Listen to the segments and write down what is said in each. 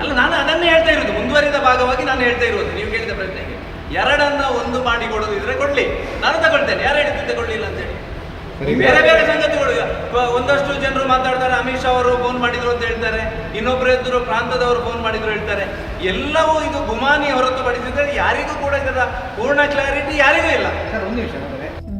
ಅಲ್ಲ ನಾನು ಅದನ್ನೇ ಹೇಳ್ತಾ ಇರೋದು. ಮುಂದುವರಿದ ಭಾಗವಾಗಿ ನಾನು ಹೇಳ್ತಾ ಇರೋದು. ನೀವು ಕೇಳಿದ ಪ್ರಶ್ನೆಗೆ. ಎರಡನ್ನ ಒಂದು ಮಾಡಿ ಕೊಡೋದಿದ್ರೆ ಕೊಡ್ಲಿ. ನಾನು ತಗೊಳ್ತೇನೆ. ಯಾರು ಹೇಳಿದ್ದು ತಗೊಳ್ಳಿಲ್ಲ ಅಂತ ಹೇಳಿ. ಬೇರೆ ಬೇರೆ ಸಂಗತಿಗಳು. ಒಂದಷ್ಟು ಜನರು ಮಾತಾಡ್ತಾರೆ. ಅಮಿತ್ ಶಾ ಅವರು ಫೋನ್ ಮಾಡಿದ್ರು ಅಂತ ಹೇಳ್ತಾರೆ. ಇನ್ನೊಬ್ರು ಎದುರು ಪ್ರಾಂತದವರು ಫೋನ್ ಮಾಡಿದ್ರು ಹೇಳ್ತಾರೆ. ಎಲ್ಲವೂ ಇದು ಗುಮಾನಿ ಹೊರತುಪಡಿಸಿದ್ರೆ ಯಾರಿಗೂ ಕೂಡ ಇದರ ಪೂರ್ಣ ಕ್ಲಾರಿಟಿ ಯಾರಿಗೂ ಇಲ್ಲ. ಸರ್ ಒಂದು ನಿಮಿಷ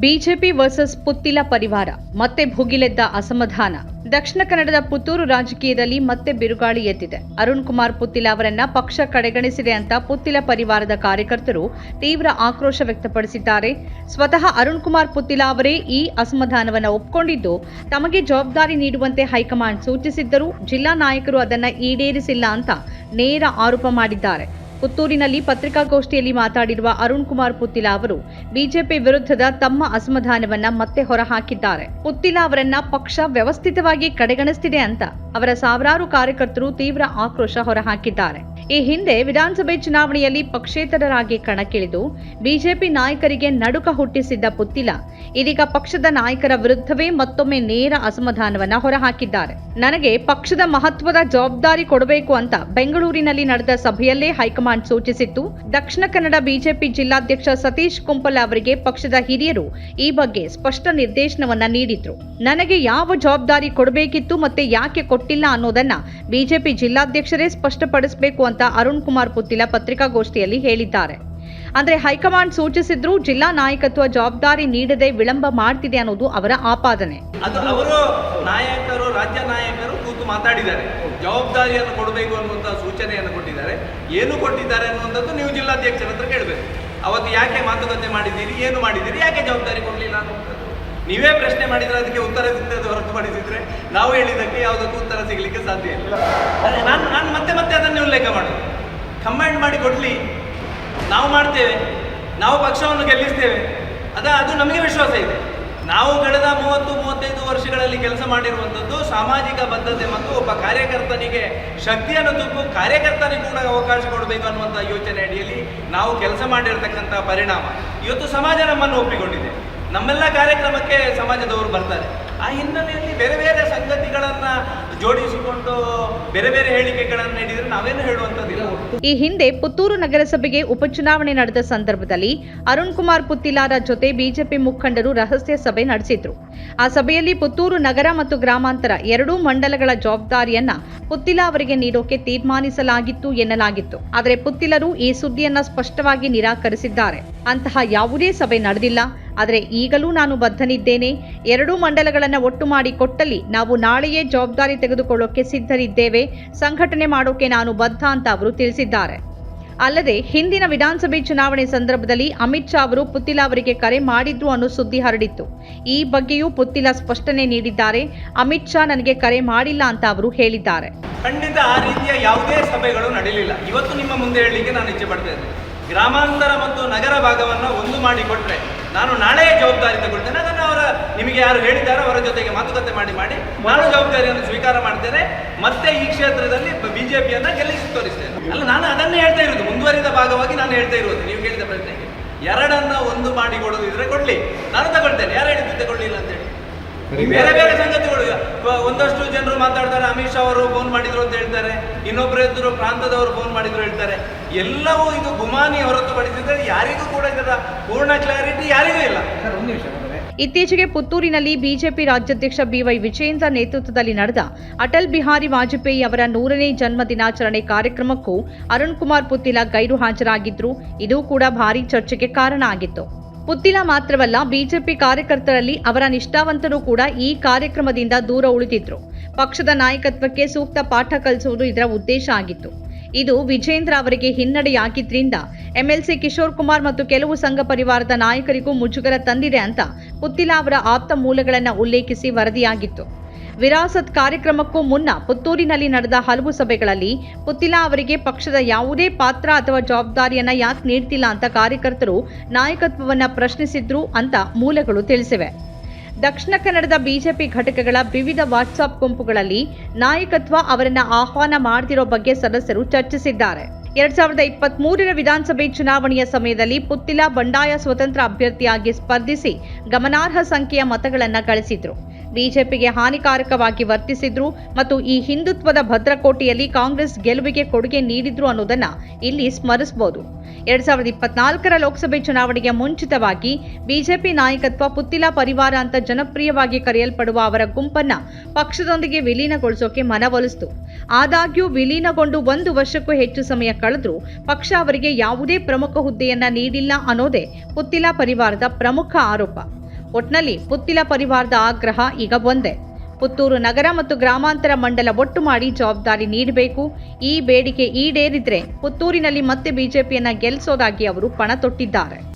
ಬಿಜೆಪಿ ವರ್ಸಸ್ ಪುತ್ತಿಲ ಪರಿವಾರ. ಮತ್ತೆ ಭುಗಿಲೆದ್ದ ಅಸಮಾಧಾನ. ದಕ್ಷಿಣ ಕನ್ನಡದ ಪುತ್ತೂರು ರಾಜಕೀಯದಲ್ಲಿ ಮತ್ತೆ ಬಿರುಗಾಳಿ ಎದ್ದಿದೆ. ಅರುಣ್ ಕುಮಾರ್ ಪುತ್ತಿಲ ಅವರನ್ನ ಪಕ್ಷ ಕಡೆಗಣಿಸಿದೆ ಅಂತ ಪುತ್ತಿಲ ಪರಿವಾರದ ಕಾರ್ಯಕರ್ತರು ತೀವ್ರ ಆಕ್ರೋಶ ವ್ಯಕ್ತಪಡಿಸಿದ್ದಾರೆ. ಸ್ವತಃ ಅರುಣ್ ಕುಮಾರ್ ಪುತ್ತಿಲ ಅವರೇ ಈ ಅಸಮಾಧಾನವನ್ನು ಒಪ್ಪಿಕೊಂಡಿದ್ದು ತಮಗೆ ಜವಾಬ್ದಾರಿ ನೀಡುವಂತೆ ಹೈಕಮಾಂಡ್ ಸೂಚಿಸಿದ್ದರೂ ಜಿಲ್ಲಾ ನಾಯಕರು ಅದನ್ನ ಈಡೇರಿಸಿಲ್ಲ ಅಂತ ನೇರ ಆರೋಪ ಮಾಡಿದ್ದಾರೆ. ಪುತ್ತೂರಿನಲ್ಲಿ ಪತ್ರಿಕಾಗೋಷ್ಠಿಯಲ್ಲಿ ಮಾತಾಡಿರುವ ಅರುಣ್ ಕುಮಾರ್ ಪುತ್ತಿಲ ಅವರು ಬಿಜೆಪಿ ವಿರುದ್ಧದ ತಮ್ಮ ಅಸಮಾಧಾನವನ್ನ ಮತ್ತೆ ಹೊರಹಾಕಿದ್ದಾರೆ. ಪುತ್ತಿಲ ಅವರನ್ನ ಪಕ್ಷ ವ್ಯವಸ್ಥಿತವಾಗಿ ಕಡೆಗಣಿಸ್ತಿದೆ ಅಂತ ಅವರ ಸಾವಿರಾರು ಕಾರ್ಯಕರ್ತರು ತೀವ್ರ ಆಕ್ರೋಶ ಹೊರಹಾಕಿದ್ದಾರೆ. ಈ ಹಿಂದೆ ವಿಧಾನಸಭೆ ಚುನಾವಣೆಯಲ್ಲಿ ಪಕ್ಷೇತರರಾಗಿ ಕಣಕ್ಕಿಳಿದು ಬಿಜೆಪಿ ನಾಯಕರಿಗೆ ನಡುಕ ಹುಟ್ಟಿಸಿದ್ದ ಪುತ್ತಿಲ, ಇದೀಗ ಪಕ್ಷದ ನಾಯಕರ ವಿರುದ್ಧವೇ ಮತ್ತೊಮ್ಮೆ ನೇರ ಅಸಮಾಧಾನವನ್ನ ಹೊರಹಾಕಿದ್ದಾರೆ. ನನಗೆ ಪಕ್ಷದ ಮಹತ್ವದ ಜವಾಬ್ದಾರಿ ಕೊಡಬೇಕು ಅಂತ ಬೆಂಗಳೂರಿನಲ್ಲಿ ನಡೆದ ಸಭೆಯಲ್ಲೇ ಹೈಕಮಾಂಡ್ ಸೂಚಿಸಿತ್ತು. ದಕ್ಷಿಣ ಕನ್ನಡ ಬಿಜೆಪಿ ಜಿಲ್ಲಾಧ್ಯಕ್ಷ ಸತೀಶ್ ಕುಂಪಲ ಅವರಿಗೆ ಪಕ್ಷದ ಹಿರಿಯರು ಈ ಬಗ್ಗೆ ಸ್ಪಷ್ಟ ನಿರ್ದೇಶನವನ್ನ ನೀಡಿದ್ರು. ನನಗೆ ಯಾವ ಜವಾಬ್ದಾರಿ ಕೊಡಬೇಕಿತ್ತು ಮತ್ತೆ ಯಾಕೆ ಕೊಟ್ಟಿಲ್ಲ ಅನ್ನೋದನ್ನ ಬಿಜೆಪಿ ಜಿಲ್ಲಾಧ್ಯಕ್ಷರೇ ಸ್ಪಷ್ಟಪಡಿಸಬೇಕು ಅಂತ ಅರುಣ್ ಕುಮಾರ್ ಪುತ್ತಿಲ ಪತ್ರಿಕಾಗೋಷ್ಠಿಯಲ್ಲಿ ಹೇಳಿದ್ದಾರೆ. ಅಂದ್ರೆ ಹೈಕಮಾಂಡ್ ಸೂಚಿಸಿದ್ರು ಜಿಲ್ಲಾ ನಾಯಕತ್ವ ಜವಾಬ್ದಾರಿ ನೀಡದೆ ವಿಳಂಬ ಮಾಡ್ತಿದೆ ಅನ್ನೋದು ಅವರ ಆಪಾದನೆ. ಅದು ಅವರು ನಾಯಕರು, ರಾಜ್ಯ ನಾಯಕರು ಕೂತು ಮಾತಾಡಿದ್ದಾರೆ. ಜವಾಬ್ದಾರಿಯನ್ನು ಕೊಡಬೇಕು ಅನ್ನುವಂತಹ ಸೂಚನೆಯನ್ನು ಕೊಟ್ಟಿದ್ದಾರೆ. ಏನು ಕೊಟ್ಟಿದ್ದಾರೆ ಅನ್ನುವಂಥದ್ದು ನೀವು ಜಿಲ್ಲಾಧ್ಯಕ್ಷರ ಹತ್ರ ಕೇಳಬೇಕು. ಅವತ್ತು ಯಾಕೆ ಮಾತುಕತೆ ಮಾಡಿದ್ದೀರಿ, ಏನು ಮಾಡಿದ್ದೀರಿ, ಯಾಕೆ ಜವಾಬ್ದಾರಿ ಕೊಡಲಿಲ್ಲ ಅನ್ನುವಂಥದ್ದು ನೀವೇ ಪ್ರಶ್ನೆ ಮಾಡಿದ್ರೆ ಅದಕ್ಕೆ ಉತ್ತರ ಸಿಗ್ತದೆ ಹೊರತುಪಡಿಸಿದ್ರೆ ನಾವು ಹೇಳಿದ್ದಕ್ಕೆ ಯಾವುದಕ್ಕೂ ಉತ್ತರ ಸಿಗಲಿಕ್ಕೆ ಸಾಧ್ಯ ಇಲ್ಲ. ನಾನು ನಾನು ಮತ್ತೆ ಮತ್ತೆ ಅದನ್ನೇ ಉಲ್ಲೇಖ ಮಾಡೋದು. ಕಂಬೈಂಡ್ ಮಾಡಿ ಕೊಡಲಿ. ನಾವು ಮಾಡ್ತೇವೆ. ನಾವು ಪಕ್ಷವನ್ನು ಗೆಲ್ಲಿಸ್ತೇವೆ. ಅದ, ಅದು ನಮಗೆ ವಿಶ್ವಾಸ ಇದೆ. ನಾವು ಕಳೆದ ಮೂವತ್ತು, ಮೂವತ್ತೈದು ವರ್ಷಗಳಲ್ಲಿ ಕೆಲಸ ಮಾಡಿರುವಂಥದ್ದು ಸಾಮಾಜಿಕ ಬದ್ಧತೆ ಮತ್ತು ಒಬ್ಬ ಕಾರ್ಯಕರ್ತನಿಗೆ ಶಕ್ತಿಯನ್ನು ತುಂಬು, ಕಾರ್ಯಕರ್ತನಿಗೆ ಕೂಡ ಅವಕಾಶ ಕೊಡಬೇಕು ಅನ್ನುವಂಥ ಯೋಚನೆ ಅಡಿಯಲ್ಲಿ ನಾವು ಕೆಲಸ ಮಾಡಿರ್ತಕ್ಕಂಥ ಪರಿಣಾಮ. ಇವತ್ತು ಸಮಾಜ ನಮ್ಮನ್ನು ಒಪ್ಪಿಕೊಂಡಿದೆ. ನಮ್ಮೆಲ್ಲ ಕಾರ್ಯಕ್ರಮಕ್ಕೆ ಸಮಾಜದವರು ಬರ್ತಾರೆ. ಆ ಹಿನ್ನೆಲೆಯಲ್ಲಿ ಬೇರೆ ಬೇರೆ ಸಂಗತಿಗಳನ್ನು ಜೋಡಿಸಿಕೊಂಡು ಬೇರೆ ಬೇರೆ ಹೇಳಿಕೆಗಳನ್ನು ನೀಡಿದರೆ ನಾವೇನು ಹೇಳುವಂಥದ್ದಿಲ್ಲ. ಈ ಹಿಂದೆ ಪುತ್ತೂರು ನಗರಸಭೆಗೆ ಉಪಚುನಾವಣೆ ನಡೆದ ಸಂದರ್ಭದಲ್ಲಿ ಅರುಣ್ ಕುಮಾರ್ ಪುತ್ತಿಲಾರ ಜೊತೆ ಬಿಜೆಪಿ ಮುಖಂಡರು ರಹಸ್ಯ ಸಭೆ ನಡೆಸಿದ್ರು. ಆ ಸಭೆಯಲ್ಲಿ ಪುತ್ತೂರು ನಗರ ಮತ್ತು ಗ್ರಾಮಾಂತರ ಎರಡೂ ಮಂಡಲಗಳ ಜವಾಬ್ದಾರಿಯನ್ನ ಪುತ್ತಿಲ ಅವರಿಗೆ ನೀಡೋಕೆ ತೀರ್ಮಾನಿಸಲಾಗಿತ್ತು ಎನ್ನಲಾಗಿತ್ತು. ಆದರೆ ಪುತ್ತಿಲರು ಈ ಸುದ್ದಿಯನ್ನ ಸ್ಪಷ್ಟವಾಗಿ ನಿರಾಕರಿಸಿದ್ದಾರೆ. ಅಂತಹ ಯಾವುದೇ ಸಭೆ ನಡೆದಿಲ್ಲ. ಆದರೆ ಈಗಲೂ ನಾನು ಬದ್ಧನಿದ್ದೇನೆ. ಎರಡೂ ಮಂಡಲಗಳನ್ನು ಒಟ್ಟು ಮಾಡಿ ಕೊಟ್ಟಲ್ಲಿ ನಾವು ನಾಳೆಯೇ ಜವಾಬ್ದಾರಿ ತೆಗೆದುಕೊಳ್ಳೋಕೆ ಸಿದ್ಧರಿದ್ದೇವೆ. ಸಂಘಟನೆ ಮಾಡೋಕೆ ನಾನು ಬದ್ಧ ಅಂತ ಅವರು ತಿಳಿಸಿದ್ದಾರೆ. ಅಲ್ಲದೆ ಹಿಂದಿನ ವಿಧಾನಸಭೆ ಚುನಾವಣೆ ಸಂದರ್ಭದಲ್ಲಿ ಅಮಿತ್ ಶಾ ಅವರು ಪುತ್ತಿಲ ಅವರಿಗೆ ಕರೆ ಮಾಡಿದ್ರು ಅನ್ನೋ ಸುದ್ದಿ ಹರಡಿತ್ತು. ಈ ಬಗ್ಗೆಯೂ ಪುತ್ತಿಲ ಸ್ಪಷ್ಟನೆ ನೀಡಿದ್ದಾರೆ. ಅಮಿತ್ ಶಾ ನನಗೆ ಕರೆ ಮಾಡಿಲ್ಲ ಅಂತ ಅವರು ಹೇಳಿದ್ದಾರೆ. ಖಂಡಿತ ಆ ರೀತಿಯ ಯಾವುದೇ ಸಭೆಗಳು ನಡೆಯಲಿಲ್ಲ ಇವತ್ತು ನಿಮ್ಮ ಮುಂದೆ ಹೇಳಲಿಕ್ಕೆ ನಾನು ಇಚ್ಛೆ ಪಡ್ತಾ ಇದ್ದೇನೆ. ಗ್ರಾಮಾಂತರ ಮತ್ತು ನಗರ ಭಾಗವನ್ನು ಒಂದು ಮಾಡಿ ಕೊಟ್ಟರೆ ನಾನು ನಾಳೆಯೇ ಜವಾಬ್ದಾರಿ ತಗೊಳ್ತೇನೆ. ಅದನ್ನು ಅವರ ನಿಮಗೆ ಯಾರು ಹೇಳಿದ್ದಾರೋ ಅವರ ಜೊತೆಗೆ ಮಾತುಕತೆ ಮಾಡಿ ಮಾಡಿ ನಾನು ಜವಾಬ್ದಾರಿಯನ್ನು ಸ್ವೀಕಾರ ಮಾಡ್ತೇನೆ. ಮತ್ತೆ ಈ ಕ್ಷೇತ್ರದಲ್ಲಿ ಬಿಜೆಪಿಯನ್ನ ಗೆಲ್ಲಿಸಿ ತೋರಿಸ್ತೇನೆ. ಅಲ್ಲ ನಾನು ಅದನ್ನೇ ಹೇಳ್ತಾ ಇರೋದು. ಮುಂದುವರಿದ ಭಾಗವಾಗಿ ನಾನು ಹೇಳ್ತಾ ಇರೋದು. ನೀವು ಕೇಳಿದ ಪ್ರಶ್ನೆಗೆ ಎರಡನ್ನ ಒಂದು ಮಾಡಿ ಕೊಡೋದಿದ್ರೆ ಕೊಡ್ಲಿ. ನಾನು ತಗೊಳ್ತೇನೆ ಯಾರು ಹೇಳಿದ್ದು ತಗೊಳ್ಳಿಲ್ಲ ಅಂತೇಳಿ ಸರಿ. ಬೇರೆ ಬೇರೆ ಸಂಗತಿಗಳು. ಒಂದಷ್ಟು ಜನರು ಮಾತಾಡ್ತಾರೆ ಅಮಿತ್ ಶಾ ಅವರು ಫೋನ್ ಮಾಡಿದ್ರು ಅಂತ ಹೇಳ್ತಾರೆ. ಇನ್ನೊಬ್ರು ಇದ್ರು ಪ್ರಾಂತದವರು ಫೋನ್ ಮಾಡಿದ್ರು ಹೇಳ್ತಾರೆ. ಎಲ್ಲವೂ ಇದು ಗುಮಾನಿ ಹೊರತುಪಡಿಸಿದ್ರೆ ಯಾರಿಗೂ ಕೂಡ ಇದರ ಪೂರ್ಣ ಕ್ಲಾರಿಟಿ ಯಾರಿಗೂ ಇಲ್ಲ. ಒಂದು ನಿಮಿಷ ಇತ್ತೀಚೆಗೆ ಪುತ್ತೂರಿನಲ್ಲಿ ಬಿಜೆಪಿ ರಾಜ್ಯಾಧ್ಯಕ್ಷ ಬಿವೈ ವಿಜಯೇಂದ್ರ ನೇತೃತ್ವದಲ್ಲಿ ನಡೆದ ಅಟಲ್ ಬಿಹಾರಿ ವಾಜಪೇಯಿ ಅವರ ನೂರನೇ ಜನ್ಮ ದಿನಾಚರಣೆ ಕಾರ್ಯಕ್ರಮಕ್ಕೂ ಅರುಣ್ ಕುಮಾರ್ ಪುತ್ತಿಲ ಗೈರು ಹಾಜರಾಗಿದ್ರು. ಇದು ಕೂಡ ಭಾರೀ ಚರ್ಚೆಗೆ ಕಾರಣ ಆಗಿತ್ತು. ಪುತ್ತಿಲ ಮಾತ್ರವಲ್ಲ, ಬಿಜೆಪಿ ಕಾರ್ಯಕರ್ತರಲ್ಲಿ ಅವರ ನಿಷ್ಠಾವಂತರು ಕೂಡ ಈ ಕಾರ್ಯಕ್ರಮದಿಂದ ದೂರ ಉಳಿದಿದ್ರು. ಪಕ್ಷದ ನಾಯಕತ್ವಕ್ಕೆ ಸೂಕ್ತ ಪಾಠ ಕಲಿಸುವುದು ಇದರ ಉದ್ದೇಶ ಆಗಿತ್ತು. ಇದು ವಿಜೇಂದ್ರ ಅವರಿಗೆ ಹಿನ್ನಡೆಯಾಗಿದ್ರಿಂದ ಎಂಎಲ್ಸಿ ಕಿಶೋರ್ ಕುಮಾರ್ ಮತ್ತು ಕೆಲವು ಸಂಘ ಪರಿವಾರದ ನಾಯಕರಿಗೂ ಮುಜುಗರ ತಂದಿದೆ ಅಂತ ಪುತ್ತಿಲ ಅವರ ಆಪ್ತ ಮೂಲಗಳನ್ನು ಉಲ್ಲೇಖಿಸಿ ವರದಿಯಾಗಿತ್ತು. ವಿರಾಸತ್ ಕಾರ್ಯಕ್ರಮಕ್ಕೂ ಮುನ್ನ ಪುತ್ತೂರಿನಲ್ಲಿ ನಡೆದ ಹಲವು ಸಭೆಗಳಲ್ಲಿ ಪುತ್ತಿಲಾ ಅವರಿಗೆ ಪಕ್ಷದ ಯಾವುದೇ ಪಾತ್ರ ಅಥವಾ ಜವಾಬ್ದಾರಿಯನ್ನ ಯಾಕೆ ನೀಡ್ತಿಲ್ಲ ಅಂತ ಕಾರ್ಯಕರ್ತರು ನಾಯಕತ್ವವನ್ನ ಪ್ರಶ್ನಿಸಿದ್ರು ಅಂತ ಮೂಲಗಳು ತಿಳಿಸಿವೆ. ದಕ್ಷಿಣ ಕನ್ನಡದ ಬಿಜೆಪಿ ಘಟಕಗಳ ವಿವಿಧ ವಾಟ್ಸಾಪ್ ಗುಂಪುಗಳಲ್ಲಿ ನಾಯಕತ್ವ ಅವರನ್ನ ಆಹ್ವಾನ ಮಾಡ್ತಿರೋ ಬಗ್ಗೆ ಸದಸ್ಯರು ಚರ್ಚಿಸಿದ್ದಾರೆ. ಎರಡ್ ಸಾವಿರದ ಇಪ್ಪತ್ತ್ ಮೂರರ ವಿಧಾನಸಭೆ ಚುನಾವಣೆಯ ಸಮಯದಲ್ಲಿ ಪುತ್ತಿಲ ಬಂಡಾಯ ಸ್ವತಂತ್ರ ಅಭ್ಯರ್ಥಿಯಾಗಿ ಸ್ಪರ್ಧಿಸಿ ಗಮನಾರ್ಹ ಸಂಖ್ಯೆಯ ಮತಗಳನ್ನು ಗಳಿಸಿದ್ರು. ಬಿಜೆಪಿಗೆ ಹಾನಿಕಾರಕವಾಗಿ ವರ್ತಿಸಿದ್ರು ಮತ್ತು ಈ ಹಿಂದುತ್ವದ ಭದ್ರಕೋಟೆಯಲ್ಲಿ ಕಾಂಗ್ರೆಸ್ ಗೆಲುವಿಗೆ ಕೊಡುಗೆ ನೀಡಿದ್ರು ಅನ್ನೋದನ್ನ ಇಲ್ಲಿ ಸ್ಮರಿಸಬಹುದು ಎರಡ್ ಸಾವಿರದ ಇಪ್ಪತ್ನಾಲ್ಕರ ಲೋಕಸಭೆ ಚುನಾವಣೆಗೆ ಮುಂಚಿತವಾಗಿ ಬಿಜೆಪಿ ನಾಯಕತ್ವ ಪುತ್ತಿಲ ಪರಿವಾರ ಅಂತ ಜನಪ್ರಿಯವಾಗಿ ಕರೆಯಲ್ಪಡುವ ಅವರ ಗುಂಪನ್ನ ಪಕ್ಷದೊಂದಿಗೆ ವಿಲೀನಗೊಳಿಸೋಕೆ ಮನವೊಲಿಸಿತು. ಆದಾಗ್ಯೂ ವಿಲೀನಗೊಂಡು ಒಂದು ವರ್ಷಕ್ಕೂ ಹೆಚ್ಚು ಸಮಯ ಕಳೆದ್ರೂ ಪಕ್ಷ ಅವರಿಗೆ ಯಾವುದೇ ಪ್ರಮುಖ ಹುದ್ದೆಯನ್ನ ನೀಡಿಲ್ಲ ಅನ್ನೋದೇ ಪುತ್ತಿಲ ಪರಿವಾರದ ಪ್ರಮುಖ ಆರೋಪ. ಒಟ್ನಲ್ಲಿ ಪುತ್ತಿಲ ಪರಿವಾರದ ಆಗ್ರಹ ಈಗ ಒಂದೇ. ಪುತ್ತೂರು ನಗರ ಮತ್ತು ಗ್ರಾಮಾಂತರ ಮಂಡಲ ಒಟ್ಟು ಮಾಡಿ ಜವಾಬ್ದಾರಿ ನೀಡಬೇಕು. ಈ ಬೇಡಿಕೆ ಈಡೇರಿದ್ರೆ ಪುತ್ತೂರಿನಲ್ಲಿ ಮತ್ತೆ ಬಿಜೆಪಿಯನ್ನ ಗೆಲ್ಲಿಸೋದಾಗಿ ಅವರು ಪಣ ತೊಟ್ಟಿದ್ದಾರೆ.